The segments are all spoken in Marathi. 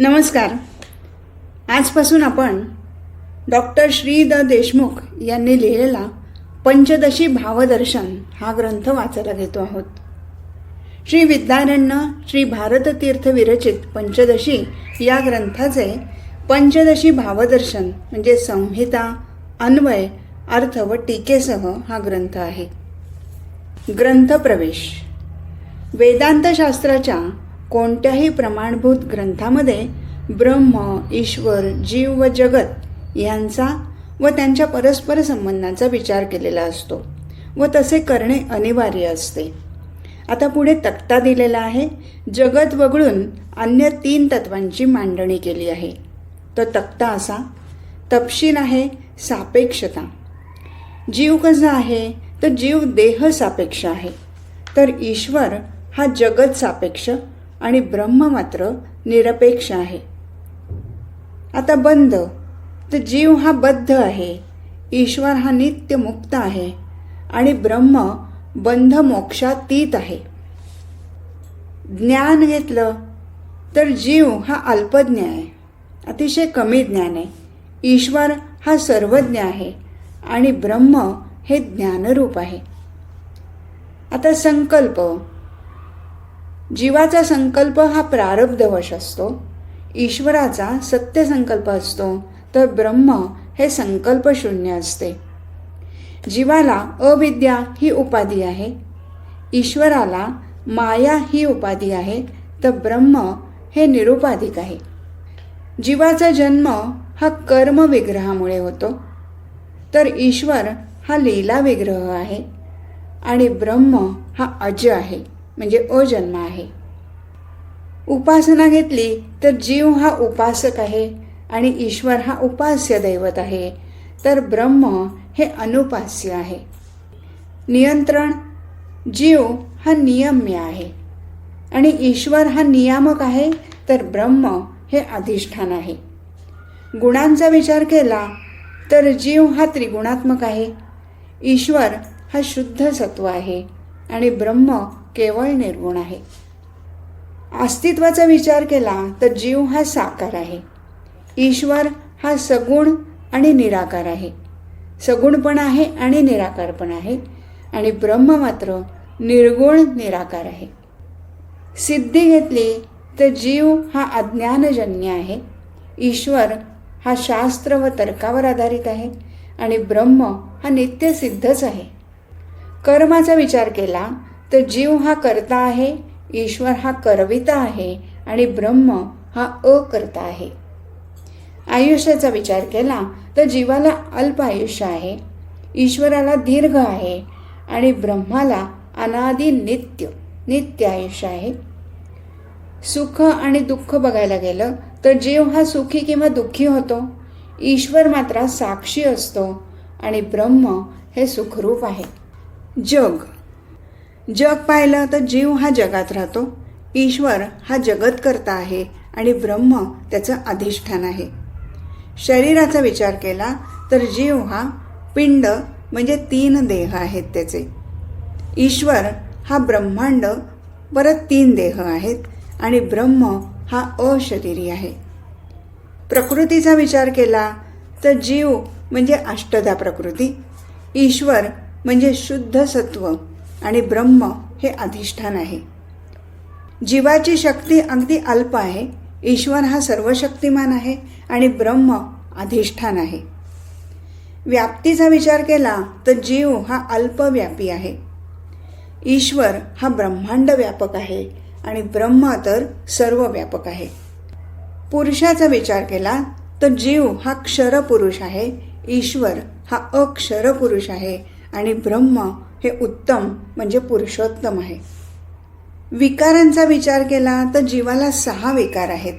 नमस्कार. आजपासून आपण डॉक्टर श्री द देशमुख यांनी लिहिलेला पंचदशी भावदर्शन हा ग्रंथ वाचायला घेतो आहोत. श्री विद्यारण्य श्री भारततीर्थ विरचित पंचदशी या ग्रंथाचे पंचदशी भावदर्शन म्हणजे संहिता अन्वय अर्थ व टीकेसह हा ग्रंथ आहे. ग्रंथ प्रवेश वेदांतशास्त्राच्या कोणत्याही प्रमाणभूत ग्रंथामध्ये ब्रह्म ईश्वर जीव व जगत यांचा व त्यांच्या परस्पर संबंधांचा विचार केलेला असतो व तसे करणे अनिवार्य असते. आता पुढे तक्ता दिलेला आहे. जगत वगळून अन्य तीन तत्वांची मांडणी केली आहे. तो तक्ता असा तपशील आहे सापेक्षता. जीव कसा आहे? तर जीव देह सापेक्ष आहे. तर ईश्वर हा जगत सापेक्ष आणि ब्रह्म मात्र निरपेक्ष आहे. आता बंध तर जीव हा बद्ध आहे. ईश्वर हा नित्य मुक्त आहे. आणि ब्रह्म बंध मोक्षातीत आहे. ज्ञान घेतलं तर जीव हा अल्पज्ञ आहे. अतिशय कमी ज्ञान आहे. ईश्वर हा सर्वज्ञ आहे. आणि ब्रह्म हे ज्ञानरूप आहे. आता संकल्प. जीवाचा संकल्प हा प्रारब्धवश असतो. ईश्वराचा सत्य संकल्प असतो तर ब्रह्म हे संकल्पशून्य असते. जीवाला अविद्या ही उपाधी आहे. ईश्वराला माया ही उपाधी आहे तर ब्रह्म हे निरुपाधिक आहे. जीवाचा जन्म हा कर्म विग्रहामुळे होतो. तर ईश्वर हा लीला विग्रह आहे आणि ब्रह्म हा अज आहे. म्हणजे अजन्म आहे. उपासना घेतली तर जीव हा उपासक आहे आणि ईश्वर हा उपास्य दैवत आहे. तर ब्रह्म हे अनुपास्य आहे. नियंत्रण जीव हा नियम्य आहे. आणि ईश्वर हा नियामक आहे तर ब्रह्म हे अधिष्ठान आहे. गुणांचा विचार केला तर जीव हा त्रिगुणात्मक आहे. ईश्वर हा शुद्ध सत्व आहे. आणि ब्रह्म केवळ निर्गुण आहे. अस्तित्वाचा विचार केला तर जीव हा साकार आहे. ईश्वर हा सगुण आणि निराकार आहे. सगुण पण आहे आणि निराकार पण आहे. आणि ब्रह्म मात्र निर्गुण निराकार आहे. सिद्धी घेतली तर जीव हा अज्ञानजन्य आहे. ईश्वर हा शास्त्र व तर्कावर आधारित आहे. आणि ब्रह्म हा नित्य सिद्धच आहे. कर्माचा विचार केला तर जीव हा करता आहे ईश्वर हा करविता आहे आणि ब्रह्म हा अकर्ता आहे. आयुष्याचा विचार केला तर जीवाला अल्प आयुष्य आहे ईश्वराला दीर्घ आहे आणि ब्रह्माला अनादि नित्य नित्य आयुष्य आहे. सुख आणि दुःख बघायला गेलं तर जीव हा सुखी किंवा दुःखी होतो ईश्वर मात्र साक्षी असतो आणि ब्रह्म हे सुखरूप आहे. जग जग पाहिलं तर जीव हा जगात राहतो. ईश्वर हा जगतकर्ता आहे आणि ब्रह्म त्याचं अधिष्ठान आहे. शरीराचा विचार केला तर जीव हा पिंड म्हणजे तीन देह आहेत त्याचे. ईश्वर हा ब्रह्मांड परत तीन देह आहेत आणि ब्रह्म हा अशरीरी आहे. प्रकृतीचा विचार केला तर जीव म्हणजे अष्टधा प्रकृती. ईश्वर म्हणजे शुद्ध सत्व. आणि ब्रह्म हे अधिष्ठान आहे. जीवाची शक्ती अगदी अल्प आहे. ईश्वर हा सर्वशक्तिमान आहे आणि ब्रह्म अधिष्ठान आहे. व्याप्तीचा विचार केला तर जीव हा अल्पव्यापी आहे. ईश्वर हा ब्रह्मांड व्यापक आहे आणि ब्रह्म तर सर्व व्यापक आहे. पुरुषाचा विचार केला तर जीव हा क्षरपुरुष आहे. ईश्वर हा अक्षर पुरुष आहे. आणि ब्रह्म हे उत्तम म्हणजे पुरुषोत्तम आहे. विकारांचा विचार केला तर जीवाला सहा विकार आहेत.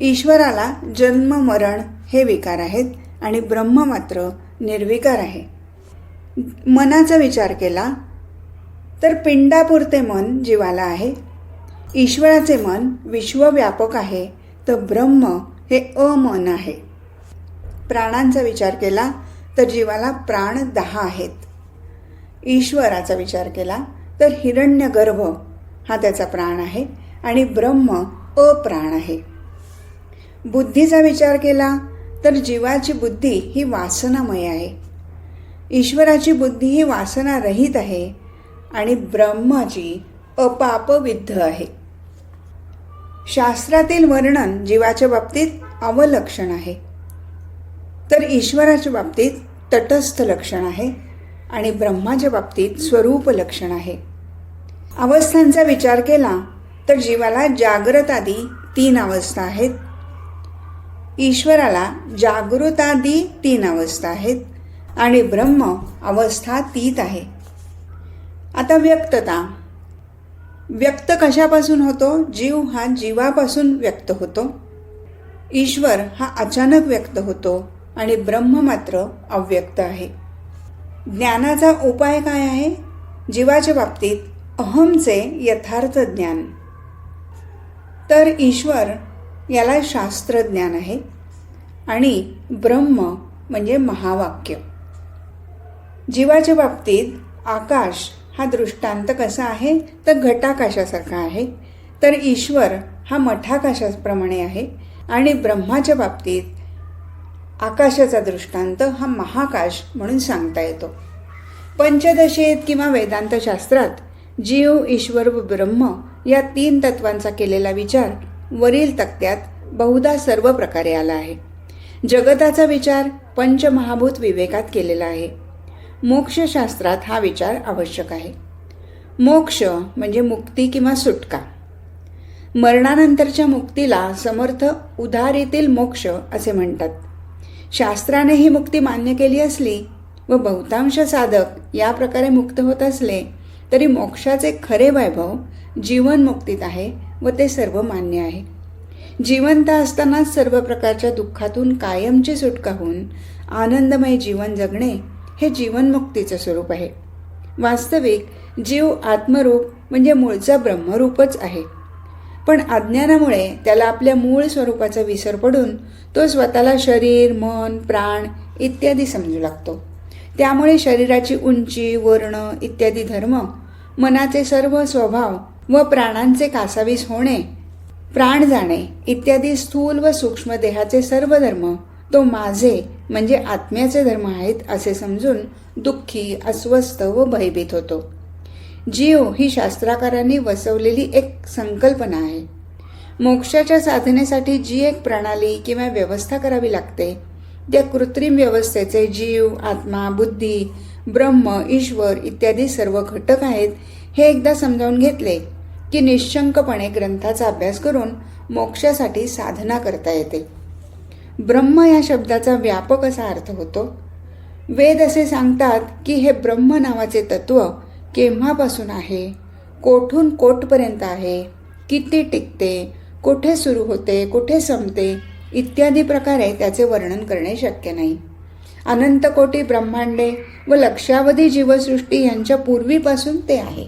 ईश्वराला जन्म मरण हे विकार आहेत आणि ब्रह्म मात्र निर्विकार आहे. मनाचा विचार केला तर पिंडापुरते मन जीवाला आहे. ईश्वराचे मन विश्वव्यापक आहे तर ब्रह्म हे अमन आहे. प्राणांचा विचार केला तर जीवाला प्राण दहा आहेत. ईश्वराचा विचार केला तर हिरण्य गर्भ हा त्याचा प्राण आहे आणि ब्रह्म अप्राण आहे. बुद्धीचा विचार केला तर जीवाची बुद्धी ही वासनामय आहे. ईश्वराची बुद्धी ही वासनारहित आहे आणि ब्रह्माची अपापविद्ध आहे. शास्त्रातील वर्णन जीवाच्या बाबतीत अवलक्षण आहे. तर ईश्वराच्या बाबतीत तटस्थ लक्षण आहे आणि ब्रह्माच्या बाबतीत स्वरूप लक्षण आहे. अवस्थांचा विचार केला तर जीवाला जागृत आदी तीन अवस्था आहेत. ईश्वराला जागृतादी तीन अवस्था आहेत आणि ब्रह्म अवस्था तीत आहे. आता व्यक्तता. व्यक्त कशापासून होतो? जीव हा जीवापासून व्यक्त होतो. ईश्वर हा अचानक व्यक्त होतो. आणि ब्रह्म मात्र अव्यक्त आहे. ज्ञानाचा उपाय काय आहे? जीवाच्या बाबतीत अहमचे यथार्थ ज्ञान. तर ईश्वर याला शास्त्रज्ञान आहे आणि ब्रह्म म्हणजे महावाक्य. जीवाच्या बाबतीत आकाश हा दृष्टांत कसा आहे? तर घटाकाशासारखा आहे. तर ईश्वर हा मठाकाशाप्रमाणे आहे आणि ब्रह्माच्या बाबतीत आकाशाचा दृष्टांत हा महाकाश म्हणून सांगता येतो. पंचदशेत किंवा वेदांतशास्त्रात जीव ईश्वर व ब्रह्म या तीन तत्वांचा केलेला विचार वरील तक्त्यात बहुधा सर्व प्रकारे आला आहे. जगताचा विचार पंचमहाभूत विवेकात केलेला आहे. मोक्षशास्त्रात हा विचार आवश्यक आहे. मोक्ष म्हणजे मुक्ती किंवा सुटका. मरणानंतरच्या मुक्तीला समर्थ उधारीतील मोक्ष असे म्हणतात. शास्त्राने ही मुक्ती मान्य केली असली व बहुतांश साधक या प्रकारे मुक्त होत असले तरी मोक्षाचे खरे वैभव जीवनमुक्तीत आहे व ते सर्व मान्य आहे. जिवंत असतानाच सर्व प्रकारच्या दुःखातून कायमची सुटका होऊन आनंदमय जीवन जगणे हे जीवनमुक्तीचं स्वरूप आहे. वास्तविक जीव आत्मरूप म्हणजे मूळचा ब्रह्मरूपच आहे. पण अज्ञानामुळे त्याला आपल्या मूळ स्वरूपाचा विसर पडून तो स्वतःला शरीर मन प्राण इत्यादी समजू लागतो. त्यामुळे शरीराची उंची वर्ण इत्यादी धर्म मनाचे सर्व स्वभाव व प्राणांचे कासावीस होणे प्राण जाणे इत्यादी स्थूल व सूक्ष्म देहाचे सर्व धर्म तो माझे म्हणजे आत्म्याचे धर्म आहेत असे समजून दुःखी अस्वस्थ व भयभीत होतो. जीव ही शास्त्राकारांनी वसवलेली एक संकल्पना आहे. मोक्षाच्या साधनेसाठी जी एक प्रणाली किंवा व्यवस्था करावी लागते त्या कृत्रिम व्यवस्थेचे जीव आत्मा बुद्धी ब्रह्म ईश्वर इत्यादी सर्व घटक आहेत हे एकदा समजावून घेतले की निशंकपणे ग्रंथाचा अभ्यास करून मोक्षासाठी साधना करता येते. ब्रह्म या शब्दाचा व्यापक असा अर्थ होतो. वेद असे सांगतात की हे ब्रह्म नावाचे तत्व केव्हापासून आहे? कोठून कोठपर्यंत आहे? किती टिकते? कुठे सुरू होते? कुठे संपते? इत्यादी प्रकारे त्याचे वर्णन करणे शक्य नाही. अनंतकोटी ब्रह्मांडे व लक्षावधी जीवसृष्टी यांच्या पूर्वीपासून ते आहे.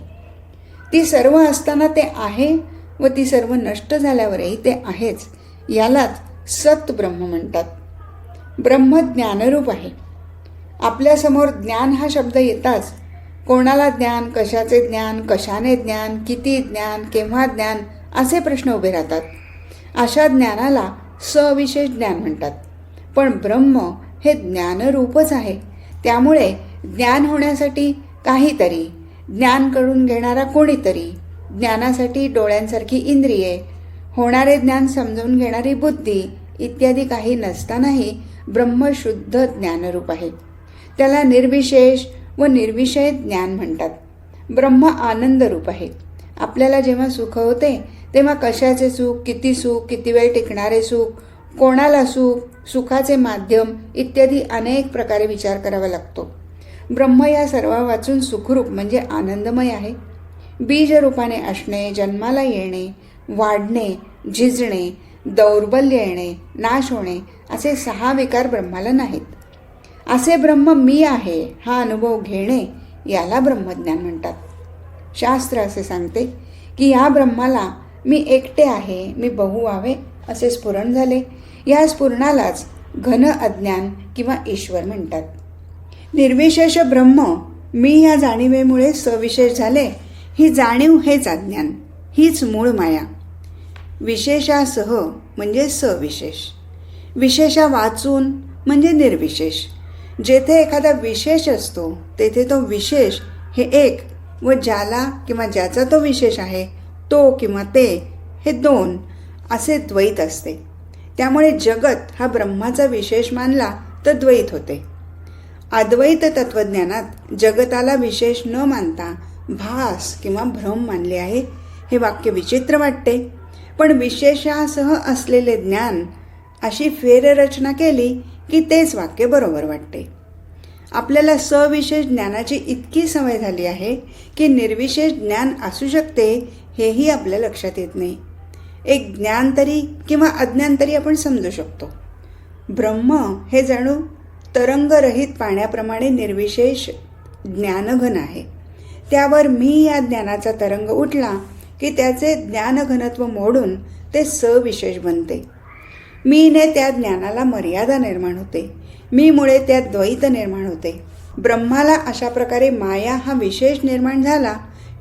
ती सर्व असताना ते आहे व ती सर्व नष्ट झाल्यावरही ते आहेच यालाच सत ब्रह्म म्हणतात. ब्रह्म ज्ञानरूप आहे. आपल्यासमोर ज्ञान हा शब्द येताच कोणाला ज्ञान कशाचे ज्ञान कशाने ज्ञान किती ज्ञान केव्हा ज्ञान असे प्रश्न उभे राहतात. अशा ज्ञानाला सविशेष ज्ञान म्हणतात. पण ब्रह्म हे ज्ञानरूपच आहे. त्यामुळे ज्ञान होण्यासाठी काहीतरी ज्ञान करून घेणारा कोणीतरी ज्ञानासाठी डोळ्यांसारखी इंद्रिये होणारे ज्ञान समजून घेणारी बुद्धी इत्यादी काही नसतानाही ब्रह्म शुद्ध ज्ञानरूप आहे. त्याला निर्विशेष व निर्विषय ज्ञान म्हणतात. ब्रह्म आनंदरूप आहे. आपल्याला जेव्हा सुख होते तेव्हा कशाचे सुख किती सुख किती वेळ टिकणारे सुख कोणाला सुख सुखाचे माध्यम इत्यादी अनेक प्रकारे विचार करावा लागतो. ब्रह्म या सर्व वाचून सुखरूप म्हणजे आनंदमय आहे. बीज रूपाने असणे जन्माला येणे वाढणे झिजणे दौर्बल्य येणे नाश होणे असे सहा विकार ब्रह्माला नाहीत. असे ब्रह्म मी आहे हा अनुभव घेणे याला ब्रह्मज्ञान म्हणतात. शास्त्र असे सांगते की या ब्रह्माला मी एकटे आहे मी बहु व्हावे असे स्फुरण झाले. या स्फुरणालाच घन अज्ञान किंवा ईश्वर म्हणतात. निर्विशेष ब्रह्म मी या जाणीवेमुळे सविशेष झाले ही जाणीव हेच अज्ञान हीच मूळ माया. विशेषासह म्हणजे सविशेष. विशेषा वाचून म्हणजे निर्विशेष. जेथे एखादा विशेष असतो तेथे तो विशेष हे एक व ज्याला किंवा ज्याचा तो विशेष आहे तो किंवा ते हे दोन असे द्वैत असते. त्यामुळे जगत हा ब्रह्माचा विशेष मानला तर द्वैत होते. अद्वैत तत्त्वज्ञानात जगताला विशेष न मानता भास किंवा भ्रम मानले आहे हे वाक्य विचित्र वाटते. पण विशेषासह असलेले ज्ञान अशी फेररचना केली की तेच वाक्य बरोबर वाटते. आपल्याला सविशेष ज्ञानाची इतकी सवय झाली आहे की निर्विशेष ज्ञान असू शकते हेही आपल्या लक्षात येत नाही. एक ज्ञान तरी किंवा अज्ञान तरी आपण समजू शकतो. ब्रह्म हे जणू तरंगरहित पाण्याप्रमाणे निर्विशेष ज्ञानघन आहे. त्यावर मी या ज्ञानाचा तरंग उठला की त्याचे ज्ञानघनत्व मोडून ते सविशेष बनते. मीने त्या ज्ञानाला मर्यादा निर्माण होते. मीमुळे त्यात द्वैत निर्माण होते. ब्रह्माला अशा प्रकारे माया हा विशेष निर्माण झाला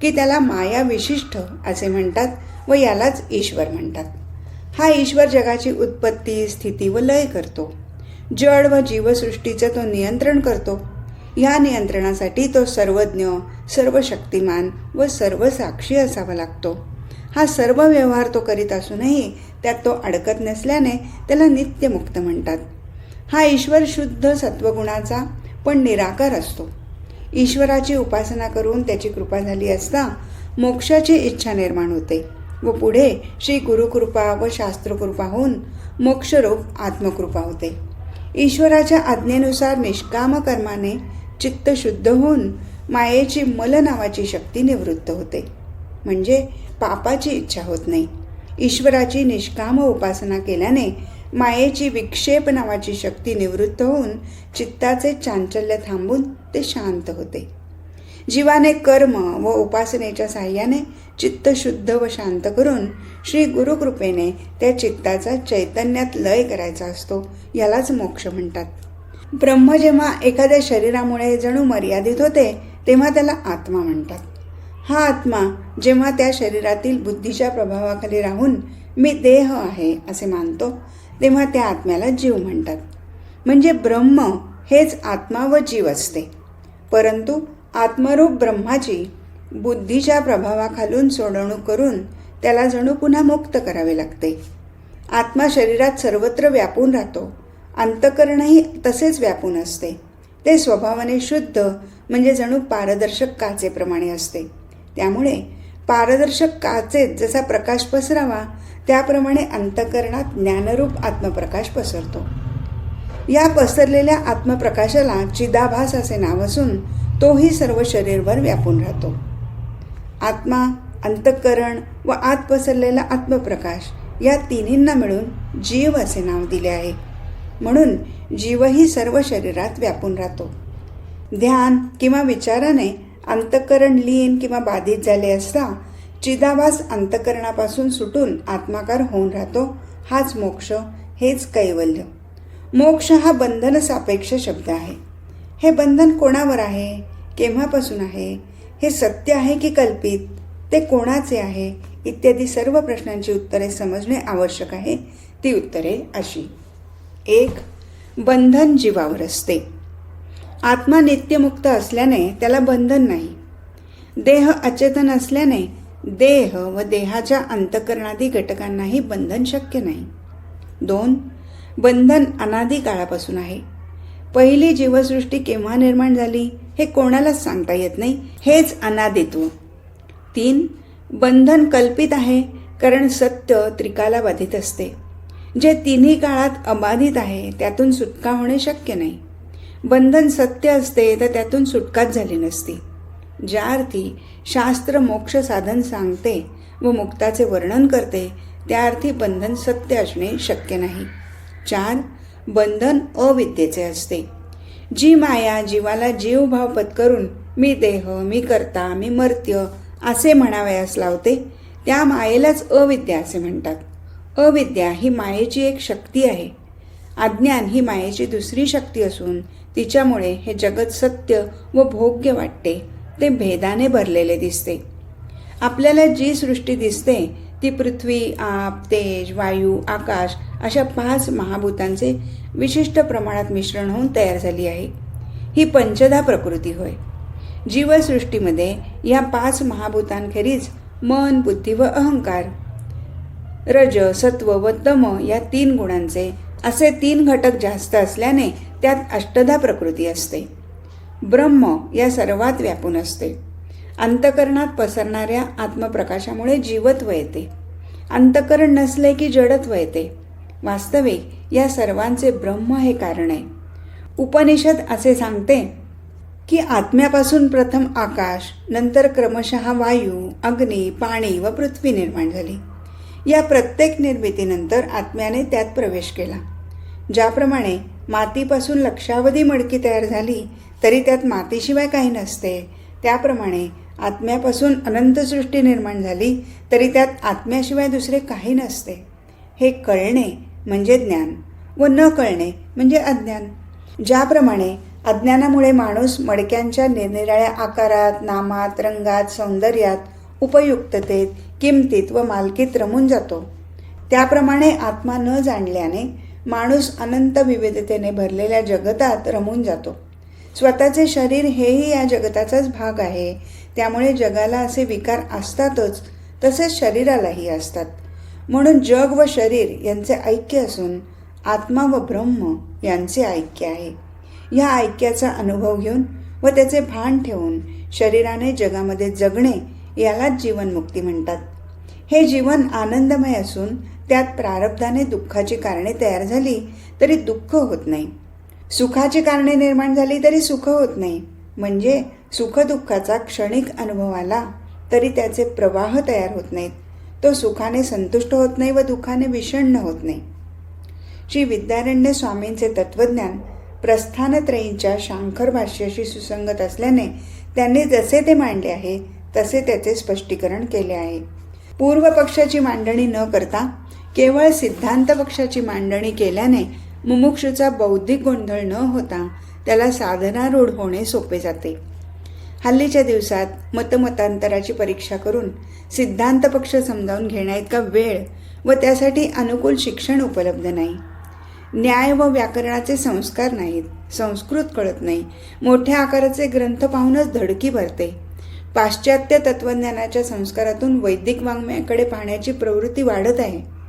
की त्याला माया विशिष्ट असे म्हणतात व यालाच ईश्वर म्हणतात. हा ईश्वर जगाची उत्पत्ती स्थिती व लय करतो. जड व जीवसृष्टीचं तो नियंत्रण करतो. या नियंत्रणासाठी तो सर्वज्ञ सर्व शक्तिमान व सर्व साक्षी असावा लागतो. हा सर्व व्यवहार तो करीत असूनही त्यात तो अडकत नसल्याने त्याला नित्यमुक्त म्हणतात. हा ईश्वर शुद्ध सत्वगुणाचा पण निराकार असतो. ईश्वराची उपासना करून त्याची कृपा झाली असता मोक्षाची इच्छा निर्माण होते व पुढे श्री गुरुकृपा व शास्त्रकृपा होऊन मोक्षरूप आत्मकृपा होते. ईश्वराच्या आज्ञेनुसार निष्काम कर्माने चित्त शुद्ध होऊन मायेची मल नावाची शक्ती निवृत्त होते. म्हणजे पापाची इच्छा होत नाही. ईश्वराची निष्काम उपासना केल्याने मायेची विक्षेप नावाची शक्ती निवृत्त होऊन चित्ताचे चांचल्य थांबून ते शांत होते. जीवाने कर्म व उपासनेच्या साह्याने चित्त शुद्ध व शांत करून श्री गुरुकृपेने त्या चित्ताचा चैतन्यात लय करायचा असतो यालाच मोक्ष म्हणतात. ब्रह्म जेव्हा एखाद्या शरीरामुळे जणू मर्यादित होते तेव्हा त्याला आत्मा म्हणतात. हा आत्मा जेव्हा त्या शरीरातील बुद्धीच्या प्रभावाखाली राहून मी देह आहे असे मानतो तेव्हा त्या आत्म्याला जीव म्हणतात. म्हणजे ब्रह्म हेच आत्मा व जीव असते. परंतु आत्मरूप ब्रह्माची बुद्धीच्या प्रभावाखालून सोडवणूक करून त्याला जणू पुन्हा मुक्त करावे लागते. आत्मा शरीरात सर्वत्र व्यापून राहतो. अंतकरणही तसेच व्यापून असते. ते स्वभावाने शुद्ध म्हणजे जणू पारदर्शक काचेप्रमाणे असते. त्यामुळे पारदर्शक काचेत जसा प्रकाश पसरावा त्याप्रमाणे अंतकरणात ज्ञानरूप आत्मप्रकाश पसरतो. या पसरलेल्या आत्मप्रकाशाला चिदाभास असे नाव असून तोही सर्व शरीरभर व्यापून राहतो. आत्मा अंतःकरण व आत पसरलेला आत्मप्रकाश या तिन्हींना मिळून जीव असे नाव दिले आहे. म्हणून जीवही सर्व शरीरात व्यापून राहतो. ध्यान किंवा विचाराने अंतःकरण लीन किंवा बाधित झाले असता चिदाभास अंतकरणापासून सुटून आत्माकार होऊन राहतो हाच मोक्ष हेच कैवल्य. मोक्ष हा बंधन सापेक्ष शब्द आहे. हे बंधन कोणावर आहे? केव्हापासून आहे? हे सत्य आहे की कल्पित? ते कोणाचे आहे? इत्यादी सर्व प्रश्नांची उत्तरे समजणे आवश्यक आहे. ती उत्तरे अशी. एक बंधन जीवावर असते. आत्मा नित्यमुक्त असल्याने त्याला बंधन नाही. देह अचेतन असल्याने देह व देहाच्या अंतकरणादी घटकांनाही बंधन शक्य नाही. दोन बंधन अनादी काळापासून आहे. पहिली जीवसृष्टी केव्हा निर्माण झाली हे कोणालाच सांगता येत नाही हेच अनादित्व. तीन बंधन कल्पित आहे कारण सत्य त्रिकाला बाधित असते. जे तिन्ही काळात अबाधित आहे त्यातून सुटका होणे शक्य नाही. बंधन सत्य असते तर त्यातून सुटकाच झाली नसती. ज्या अर्थी शास्त्र मोक्ष साधन सांगते व मुक्ताचे वर्णन करते त्या अर्थी बंधन सत्य असणे शक्य नाही. चार बंधन अविद्येचे असते. जी माया जीवाला जीवभाव पत्करून मी देह मी करता मी मर्त्य असे म्हणावयास लावते त्या मायेलाच अविद्या असे म्हणतात. अविद्या ही मायेची एक शक्ती आहे. अज्ञान ही मायेची दुसरी शक्ती असून तिच्यामुळे हे जगत सत्य व भोग्य वाटते. ते भेदाने भरलेले दिसते. आपल्याला जी सृष्टी दिसते ती पृथ्वी आप तेज वायू आकाश अशा पाच महाभूतांचे विशिष्ट प्रमाणात मिश्रण होऊन तयार झाली आहे. ही पंचधा प्रकृती होय. जीवसृष्टीमध्ये या पाच महाभूतांखेरीज मन बुद्धी व अहंकार रज सत्व व तम या तीन गुणांचे असे तीन घटक जास्त असल्याने त्यात अष्टधा प्रकृती असते. ब्रह्म या सर्वात व्यापून असते. अंतकरणात पसरणाऱ्या आत्मप्रकाशामुळे जीवत्व येते. अंतकरण नसले की जडत्व येते. वास्तविक या सर्वांचे ब्रह्म हे कारण आहे. उपनिषद असे सांगते की आत्म्यापासून प्रथम आकाश नंतर क्रमशः वायू अग्नी पाणी व पृथ्वी निर्माण झाली. या प्रत्येक निर्मितीनंतर आत्म्याने त्यात प्रवेश केला. ज्याप्रमाणे मातीपासून लक्षावधी मडकी तयार झाली तरी त्यात मातीशिवाय काही नसते. त्याप्रमाणे आत्म्यापासून अनंतसृष्टी निर्माण झाली तरी त्यात आत्म्याशिवाय दुसरे काही नसते. हे कळणे म्हणजे ज्ञान व न कळणे म्हणजे अज्ञान. ज्याप्रमाणे अज्ञानामुळे माणूस मडक्यांच्या निरनिराळ्या आकारात नामात रंगात सौंदर्यात उपयुक्ततेत किमतीत व मालकीत रमून जातो. त्याप्रमाणे आत्मा न जाणल्याने माणूस अनंत विविधतेने भरलेल्या जगतात रमून जातो. स्वतःचे शरीर हेही या जगताचाच भाग आहे. त्यामुळे जगाला असे विकार असतातच तसेच शरीरालाही असतात. म्हणून जग व शरीर यांचे ऐक्य असून आत्मा व ब्रह्म यांचे ऐक्य आहे. या ऐक्याचा अनुभव घेऊन व त्याचे भान ठेवून शरीराने जगामध्ये जगणे यालाच जीवनमुक्ती म्हणतात. हे जीवन आनंदमय असून त्यात प्रारब्धाने दुःखाची कारणे तयार झाली तरी दुःख होत नाही. सुखाची कारणे निर्माण झाली तरी सुख होत नाही. म्हणजे सुखदुःखाचा क्षणिक अनुभव आला तरी त्याचे प्रवाह तयार होत नाहीत. तो सुखाने संतुष्ट होत नाही व दुःखाने विषण्ण होत नाही. श्री विद्यारण्य स्वामींचे तत्वज्ञान प्रस्थानत्रयींच्या शांखर भाष्याशी सुसंगत असल्याने त्यांनी जसे ते मांडले आहे तसे त्याचे स्पष्टीकरण केले आहे. पूर्व पक्षाची मांडणी न करता केवळ सिद्धांत पक्षाची मांडणी केल्याने मुमुक्षूचा बौद्धिक गोंधळ न होता त्याला साधनारूढ होणे सोपे जाते. हल्लीच्या दिवसात मतमतांतराची परीक्षा करून सिद्धांत पक्ष समजावून घेण्याइतका वेळ व त्यासाठी अनुकूल शिक्षण उपलब्ध नाही. न्याय व व्याकरणाचे संस्कार नाहीत संस्कृत कळत नाही मोठ्या आकाराचे ग्रंथ पाहूनच धडकी भरते. पाश्चात्य तत्वज्ञानाच्या संस्कारातून वैदिक वाङ्मयाकडे पाहण्याची प्रवृत्ती वाढत आहे.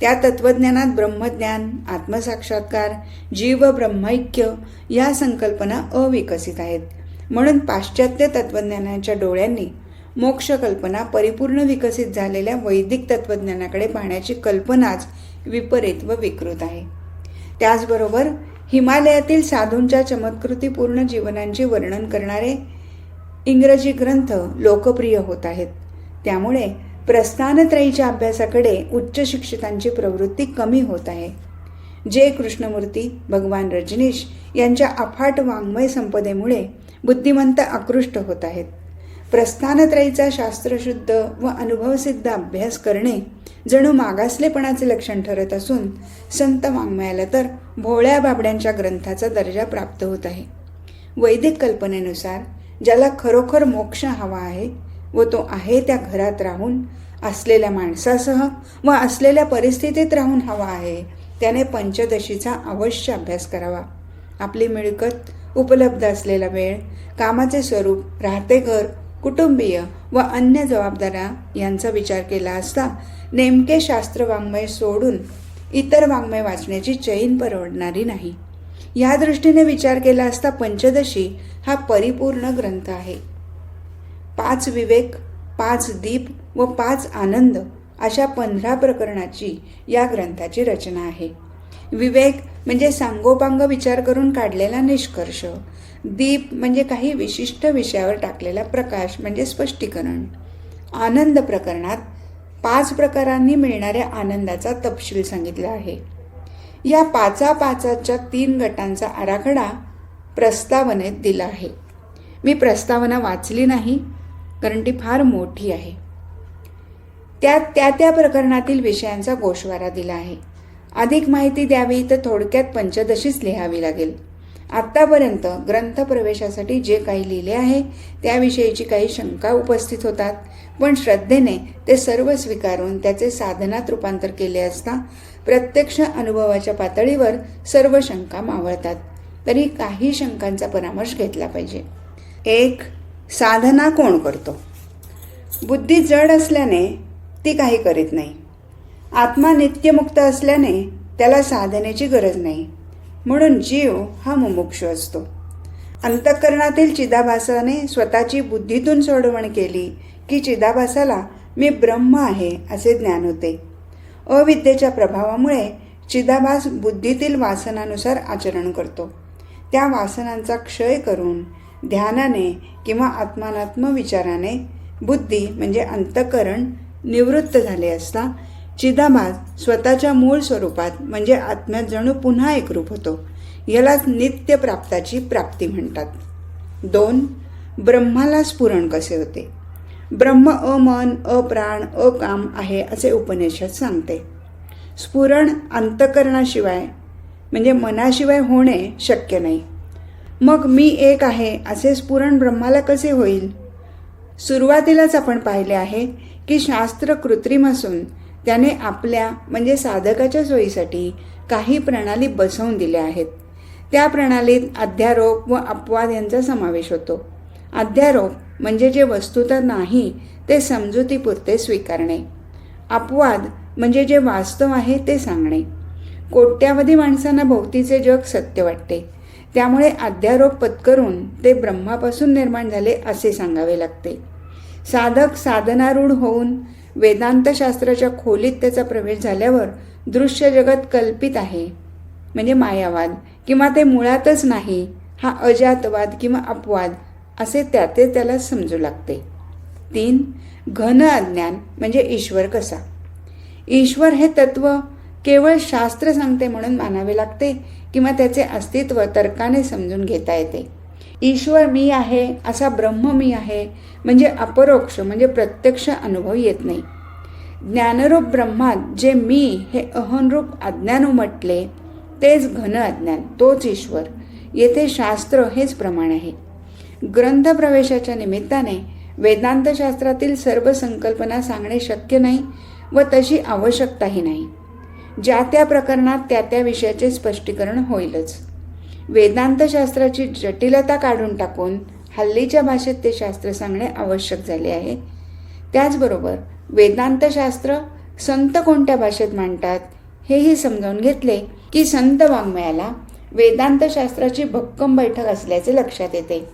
त्या तत्वज्ञानात ब्रह्मज्ञान आत्मसाक्षात्कार जीव ब्रह्मैक्य या संकल्पना अविकसित आहेत. म्हणून पाश्चात्य तत्वज्ञानाच्या डोळ्यांनी मोक्ष कल्पना परिपूर्ण विकसित झालेल्या वैदिक तत्वज्ञानाकडे पाहण्याची कल्पनाच विपरीत व विकृत आहे. त्याचबरोबर हिमालयातील साधूंच्या चमत्कृतीपूर्ण जीवनांचे वर्णन करणारे इंग्रजी ग्रंथ लोकप्रिय होत आहेत. त्यामुळे प्रस्थानत्रयीच्या अभ्यासाकडे उच्च शिक्षितांची प्रवृत्ती कमी होत आहे. जे कृष्णमूर्ती भगवान रजनीश यांच्या अफाट वाङ्मय संपदेमुळे बुद्धिमंत आकृष्ट होत आहेत. प्रस्थानत्रयीचा शास्त्रशुद्ध व अनुभवसिद्ध अभ्यास करणे जणू मागासलेपणाचे लक्षण ठरत असून संत वाङ्मयाला तर भोळ्या बाबड्यांच्या ग्रंथाचा दर्जा प्राप्त होत आहे. वैदिक कल्पनेनुसार ज्याला खरोखर मोक्ष हवा आहे व तो आहे त्या घरात राहून असलेल्या माणसासह व असलेल्या परिस्थितीत राहून हवा आहे. त्याने पंचदशीचा अवश्य अभ्यास करावा. आपली मिळकत उपलब्ध असलेला वेळ कामाचे स्वरूप राहते घर कुटुंबीय व अन्य जबाबदाऱ्या यांचा विचार केला असता नेमके शास्त्र वाङ्मय सोडून इतर वाङ्मय वाचण्याची चैन परवडणारी नाही. या दृष्टीने विचार केला असता पंचदशी हा परिपूर्ण ग्रंथ आहे. पाच विवेक पाच दीप व पाच आनंद अशा पंधरा प्रकरणाची या ग्रंथाची रचना आहे. विवेक म्हणजे सांगोपांग विचार करून काढलेला निष्कर्ष. दीप म्हणजे काही विशिष्ट विषयावर टाकलेला प्रकाश म्हणजे स्पष्टीकरण. आनंद प्रकरणात पाच प्रकारांनी मिळणाऱ्या आनंदाचा तपशील सांगितला आहे. या पाचा पाचाच्या तीन गटांचा आराखडा प्रस्तावनेत दिला आहे. मी प्रस्तावना वाचली नाही कारण ती फार मोठी आहे. त्या त्या त्या प्रकरणातील विषयांचा गोषवारा दिला आहे. अधिक माहिती द्यावी तर थोडक्यात पंचदशीच लिहावी लागेल. आत्तापर्यंत ग्रंथ प्रवेशासाठी जे काही लिहिले आहे त्याविषयीची काही शंका उपस्थित होतात. पण श्रद्धेने ते सर्व स्वीकारून त्याचे साधनात रूपांतर केले असता प्रत्यक्ष अनुभवाच्या पातळीवर सर्व शंका मावळतात. तरी काही शंकांचा परामर्श घेतला पाहिजे. एक साधना कोण करतो? बुद्धी जड असल्याने ती काही करीत नाही. आत्मा नित्यमुक्त असल्याने त्याला साधनेची गरज नाही. म्हणून जीव हा मुमुक्ष असतो. अंतःकरणातील चिदाभासाने स्वतःची बुद्धीतून सोडवण केली की चिदाभासाला मी ब्रह्म आहे असे ज्ञान होते. अविद्येच्या प्रभावामुळे चिदाभास बुद्धीतील वासनानुसार आचरण करतो. त्या वासनांचा क्षय करून ध्यानाने किंवा आत्मानात्म विचाराने बुद्धी म्हणजे अंतकरण निवृत्त झाले असता चिदाभास स्वतःच्या मूळ स्वरूपात म्हणजे आत्म्यात जणू पुन्हा एकरूप होतो. यालाच नित्य प्राप्ताची प्राप्ती म्हणतात. दोन ब्रह्माला स्फुरण कसे होते? ब्रह्म अमन अप्राण अकाम आहे असे उपनिषद सांगते. स्फुरण अंतकरणाशिवाय म्हणजे मनाशिवाय होणे शक्य नाही. मग मी एक आहे असे स्फुरण ब्रह्माला कसे होईल? सुरुवातीलाच आपण पाहिले आहे की शास्त्र कृत्रिम असून त्याने आपल्या म्हणजे साधकाच्या सोयीसाठी काही प्रणाली बसवून दिल्या आहेत. त्या प्रणालीत अध्यारोप व अपवाद यांचा समावेश होतो. अध्यारोप म्हणजे जे वस्तुतः नाही ते समजुतीपुरते स्वीकारणे. अपवाद म्हणजे जे वास्तव आहे ते सांगणे. कोट्यावधी माणसांना भोवतीचे जग सत्य वाटते. त्यामुळे अध्यारोप पत्करून ते ब्रह्मापासून निर्माण झाले असे सांगावे लागते. साधक साधनारूढ होऊन वेदांतशास्त्राच्या खोलीत त्याचा प्रवेश झाल्यावर दृश्य जगत कल्पित आहे. म्हणजे मायावाद किंवा ते मुळातच नाही हा अजातवाद किंवा अपवाद असे त्याते त्याला समजू लागते. तीन घन अज्ञान म्हणजे ईश्वर कसा? ईश्वर हे तत्व केवळ शास्त्र सांगते म्हणून मानावे लागते किंवा त्याचे अस्तित्व तर्काने समजून घेता येते. ईश्वर मी आहे असा ब्रह्म मी आहे म्हणजे अपरोक्ष म्हणजे प्रत्यक्ष अनुभव येत नाही. ज्ञानरूप ब्रह्मात जे मी हे अहनरूप अज्ञान उमटले तेच घन अज्ञान तोच ईश्वर. येथे शास्त्र हेच प्रमाण आहे. ग्रंथ प्रवेशाच्या निमित्ताने वेदांतशास्त्रातील सर्व संकल्पना सांगणे शक्य नाही व तशी आवश्यकताही नाही. ज्या त्या प्रकरणात त्या त्या विषयाचे स्पष्टीकरण होईलच. वेदांतशास्त्राची जटिलता काढून टाकून हल्लीच्या भाषेत ते शास्त्र सांगणे आवश्यक झाले आहे. त्याचबरोबर वेदांतशास्त्र संत कोणत्या भाषेत मांडतात हेही समजावून घेतले की संत वाङ्मयाला वेदांतशास्त्राची भक्कम बैठक असल्याचे लक्षात येते.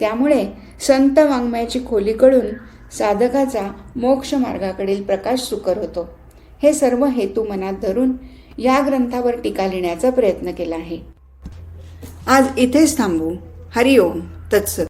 त्यामुळे संत वाङ्मयाची खोली कळून साधकाचा मोक्ष मार्गाकडील प्रकाश सुकर होतो. हे सर्व हेतू मनात धरून या ग्रंथावर टीका लिहिण्याचा प्रयत्न केला आहे. आज इथेच थांबू. हरिओम. तत्सत.